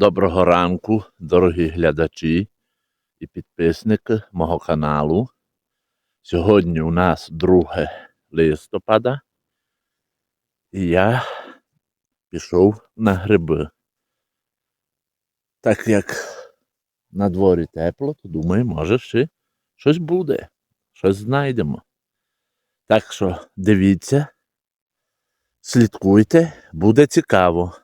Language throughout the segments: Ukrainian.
Доброго ранку, дорогі глядачі і підписники мого каналу. Сьогодні у нас 2 листопада, і я пішов на гриби. Так як на дворі тепло, то думаю, може ще щось буде, щось знайдемо. Так що дивіться, слідкуйте, буде цікаво.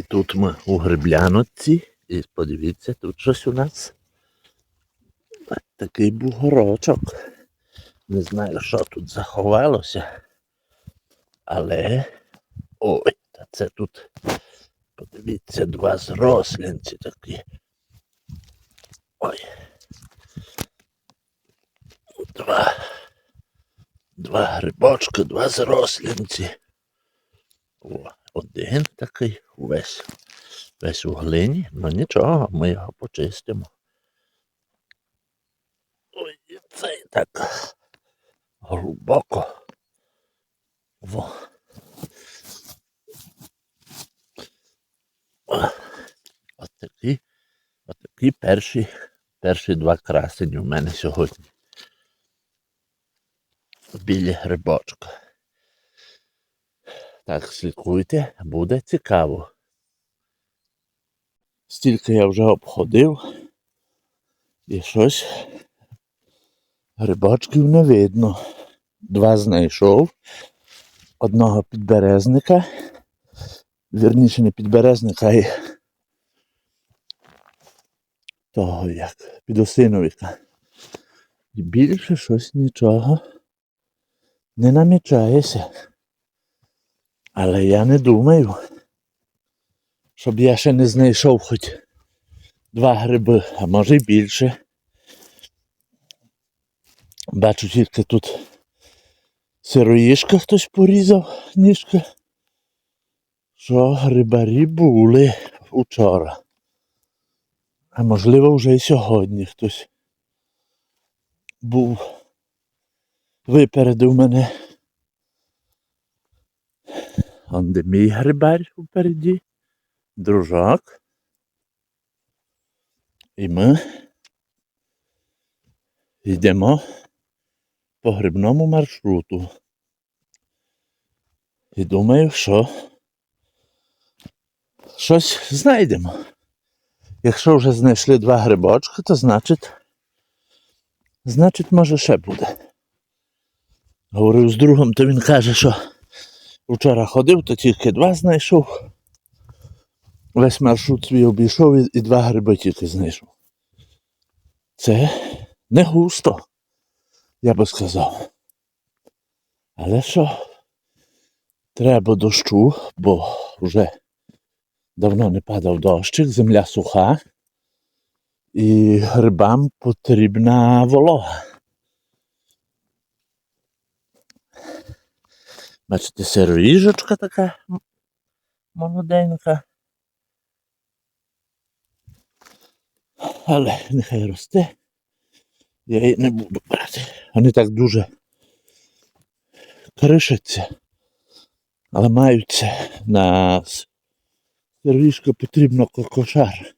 І тут ми у грибляночці. І подивіться, тут щось у нас. Такий бугорочок. Не знаю, що тут заховалося. Але. Ой, та це тут. Подивіться, два зрослінці такі. Ой. Два. Два грибочки, два зрослінці. О, один такий увесь, весь у глині, ну нічого, ми його почистимо. Ой, і цей так глибоко. Во. О, От такі, от такі перші, перші два красені у мене сьогодні. Білі грибочка. Так, слідкуйте, буде цікаво. Стільки я вже обходив і щось грибочків не видно. Два знайшов. Одного підберезника. Вірніше не підберезника, й того як, підосиновика. І більше щось нічого не намічається. Але я не думаю, щоб я ще не знайшов хоч два гриби, а може й більше. Бачу тільки тут сироїшка хтось порізав ніжка. Що грибарі були учора. А можливо вже й сьогодні хтось був випередив мене. Он де грибар впереді, дружок. І ми йдемо по грибному маршруту. І думаю, що щось знайдемо. Якщо вже знайшли два грибочки, то значить, значить, може ще буде. Говорив з другом, то він каже, що Вчора ходив, то тільки два знайшов. Весь маршрут свій обійшов і, два гриби тільки знайшов. Це не густо, я би сказав. Але що? Треба дощу, бо вже давно не падав дощик, земля суха, і грибам потрібна волога. Бачите, сироїжечка така молоденька. Але нехай росте. Я її не буду брати. Вони так дуже кришаться. Але маються на сироїжка потрібно кокошар.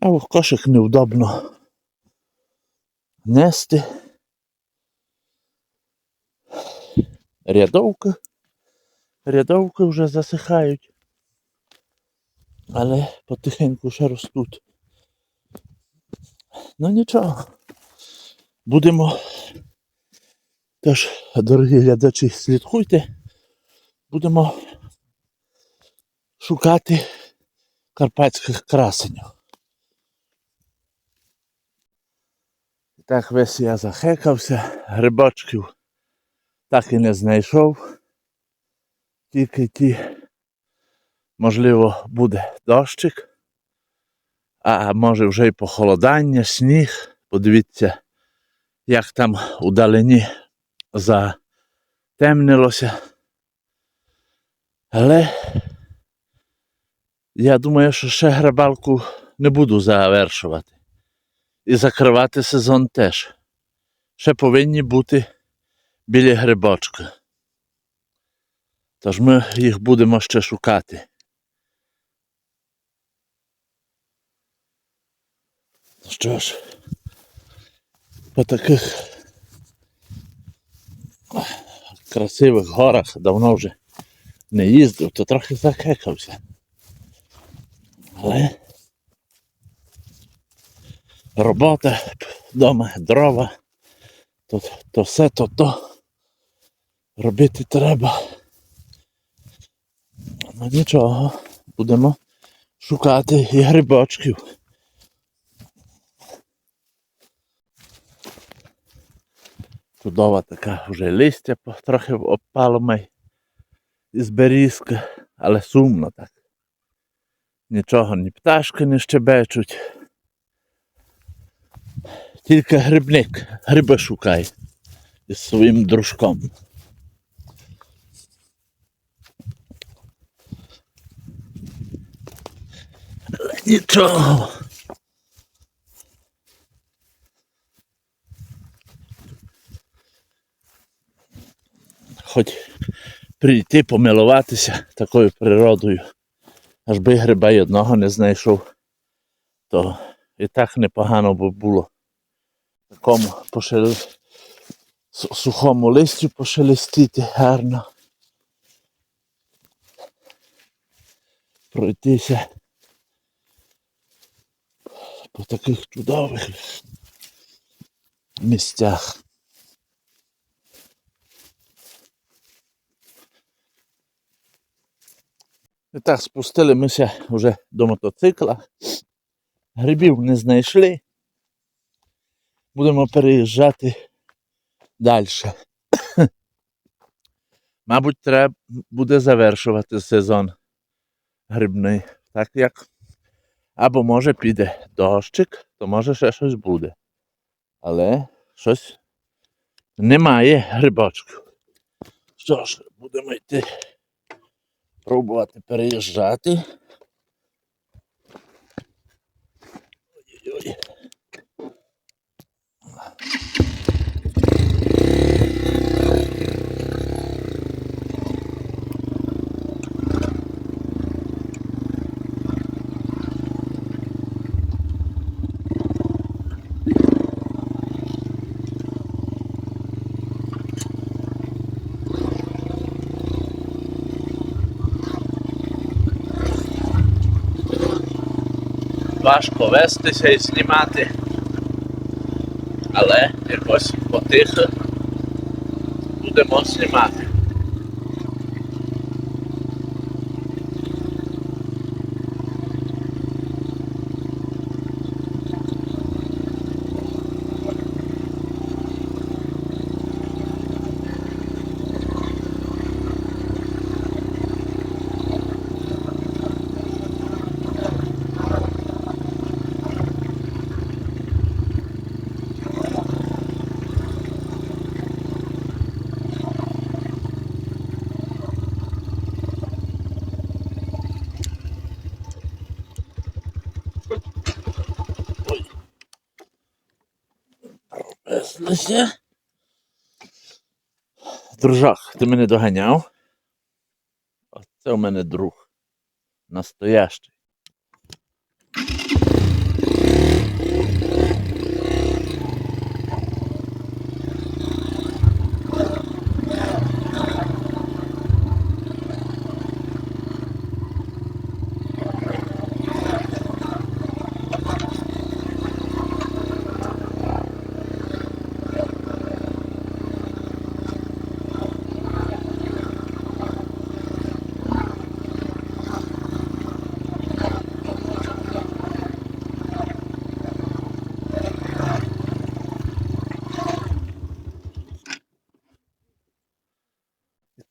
А в кошик невдобно нести. Рядовки. Рядовки вже засихають. Але потихеньку ще ростуть. Ну нічого. Будемо. Тож, дорогі глядачі, слідкуйте. Будемо шукати карпатських красенів. І так весь я захекався, грибочків так і не знайшов. Тільки ті, можливо, буде дощик, а може вже й похолодання, сніг. Подивіться, як там удалені затемнилося. Але я думаю, що ще грабалку не буду завершувати. І закривати сезон теж. Ще повинні бути біля грибочка. Тож ми їх будемо ще шукати. Ну Що ж, по таких красивих горах давно вже не їздив, то трохи закекався. Але робота вдома, дрова, то, то все то то робити треба. Ну нічого, будемо шукати і грибочків. Чудова така вже листя трохи обпало май із берізки, але сумно так. Нічого, ні пташки не щебечуть. Тільки грибник гриби шукає із своїм дружком. Нічого. Хоч прийти помилуватися такою природою, аж би гриба й одного не знайшов, то і так непогано би було такому пошел... сухому листю пошелестіти гарно. Пройтися по таких чудових місцях. І так спустилися вже до мотоцикла. Грибів не знайшли. Будемо переїжджати далі. Мабуть, треба буде завершувати сезон грибний. Так як. Або може піде дощик, то може ще щось буде. Але щось немає грибочків. Що ж, будемо йти пробувати переїжджати. Ой-ой-ой. Важко вестися і знімати. Але якось потихо будемо знімати. Веслося. Дружок, ти мене доганяв. Оце у мене друг. Настоящий.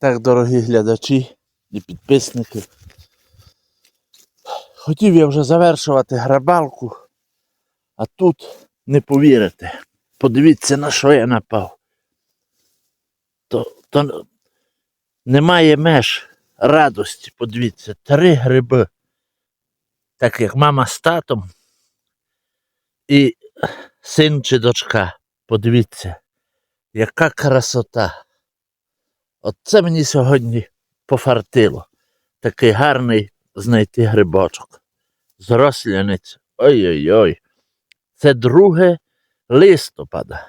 Так, дорогі глядачі і підписники. Хотів я вже завершувати грабалку, а тут не повірите. Подивіться, на що я напав. То, то немає меж радості. Подивіться, три гриби. Так як мама з татом і син чи дочка. Подивіться, яка красота. Оце мені сьогодні пофартило. Такий гарний знайти грибочок. Зрослянець. Ой-ой-ой. Це 2 листопада.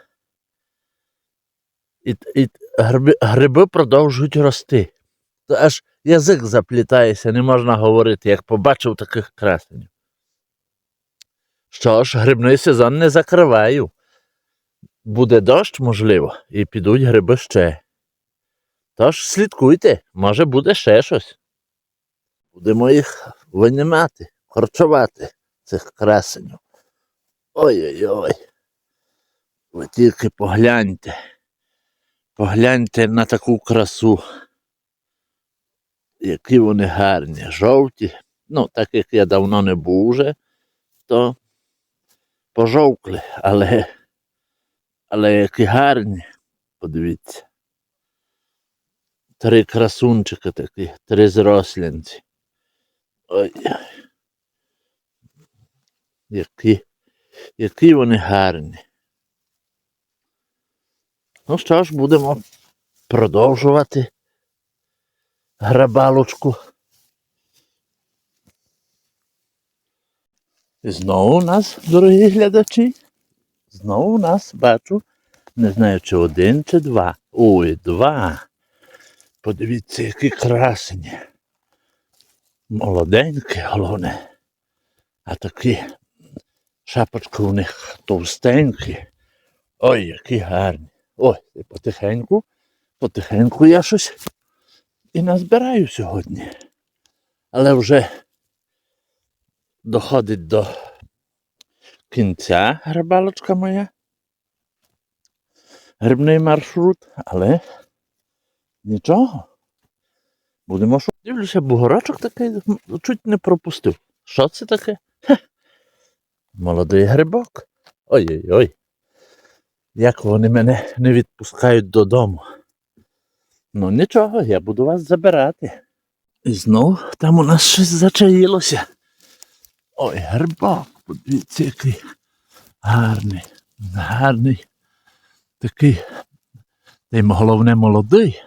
І, і гриби, гриби продовжують рости. То аж язик заплітається, не можна говорити, як побачив таких красенів. Що ж, грибний сезон не закриваю. Буде дощ, можливо, і підуть гриби ще. Тож слідкуйте, може буде ще щось. Будемо їх винімати, корчувати, цих красенів. Ой-ой-ой. Ви тільки погляньте. Погляньте на таку красу. Які вони гарні, жовті. Ну, так як я давно не був уже, то пожовкли, але, але які гарні. Подивіться. Три красунчики такі, три зрослянці. Ой. Які, які вони гарні. Ну що ж, будемо продовжувати грабалочку. І знову у нас, дорогі глядачі, знову у нас бачу, не знаю, чи один, чи два. Ой, два. Подивіться, які красені. Молоденькі, головне. А такі шапочки у них товстенькі. Ой, які гарні. Ой, потихеньку, потихеньку я щось і назбираю сьогодні. Але вже доходить до кінця грибалочка моя. Грибний маршрут, але нічого. Будемо що. Дивлюся, бугорочок такий чуть не пропустив. Що це таке? Хе. Молодий грибок. Ой-ой-ой. Як вони мене не відпускають додому. Ну нічого, я буду вас забирати. І знов там у нас щось зачаїлося. Ой, грибок, подивіться, який гарний, гарний. Такий, та й головне молодий.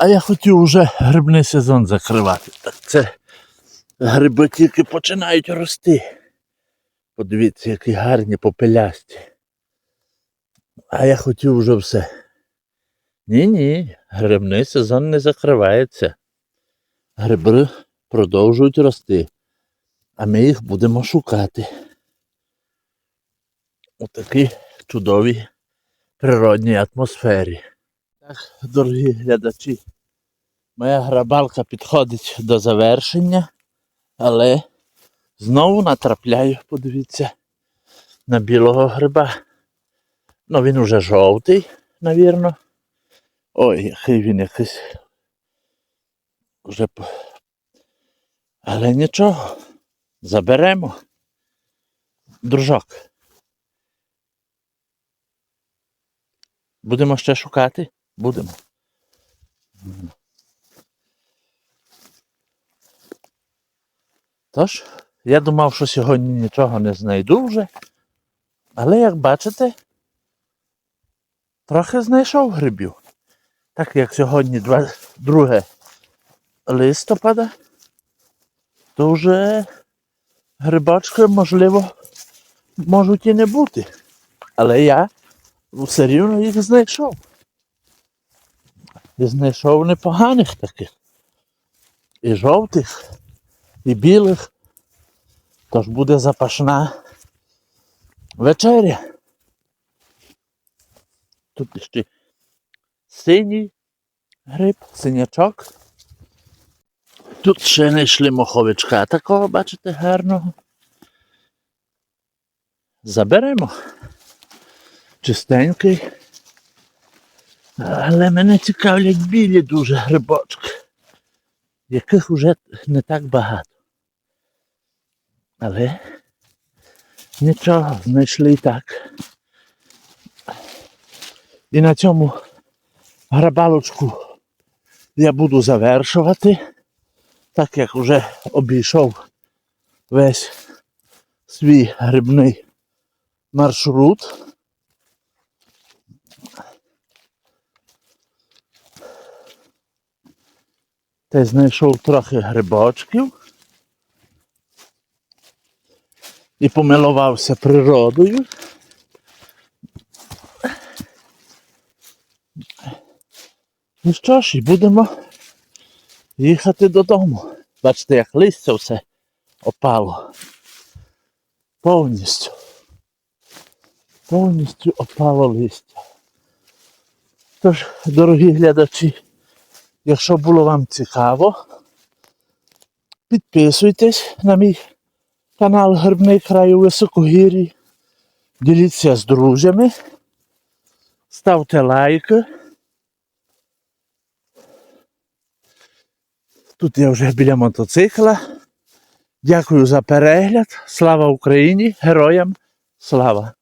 А я хотів уже грибний сезон закривати. Так це гриби тільки починають рости. Подивіться, які гарні попелясті. А я хотів вже все. Ні-ні, грибний сезон не закривається. Гриби продовжують рости, а ми їх будемо шукати. У такій чудовій природній атмосфері. Так, дорогі глядачі, моя грабалка підходить до завершення, але знову натрапляю, подивіться, на білого гриба. Ну, він уже жовтий, навірно. Ой, який він якийсь. Уже... Але нічого. Заберемо. Дружок. Будемо ще шукати? Будемо. Тож, я думав, що сьогодні нічого не знайду вже. Але як бачите, трохи знайшов грибів. Так як сьогодні 2 листопада, то вже грибочки, можливо, можуть і не бути. Але я все рівно їх знайшов. І знайшов непоганих таких. І жовтих, і білих. Тож буде запашна вечеря. Тут ще синій гриб, синячок. Тут ще знайшли моховичка такого, бачите, гарного. Заберемо. Чистенький. Але мене цікавлять білі дуже грибочки, яких вже не так багато. Але нічого, знайшли і так. І на цьому грабалочку я буду завершувати, так як вже обійшов весь свій грибний маршрут. Та знайшов трохи грибочків. І помилувався природою. Ну що ж, і будемо їхати додому. Бачите, як листя все опало. Повністю. Повністю опало листя. Тож, дорогі глядачі, якщо було вам цікаво, підписуйтесь на мій канал Грибний край у Високогір'ї. Діліться з друзями, ставте лайки. Тут я вже біля мотоцикла. Дякую за перегляд. Слава Україні! Героям слава!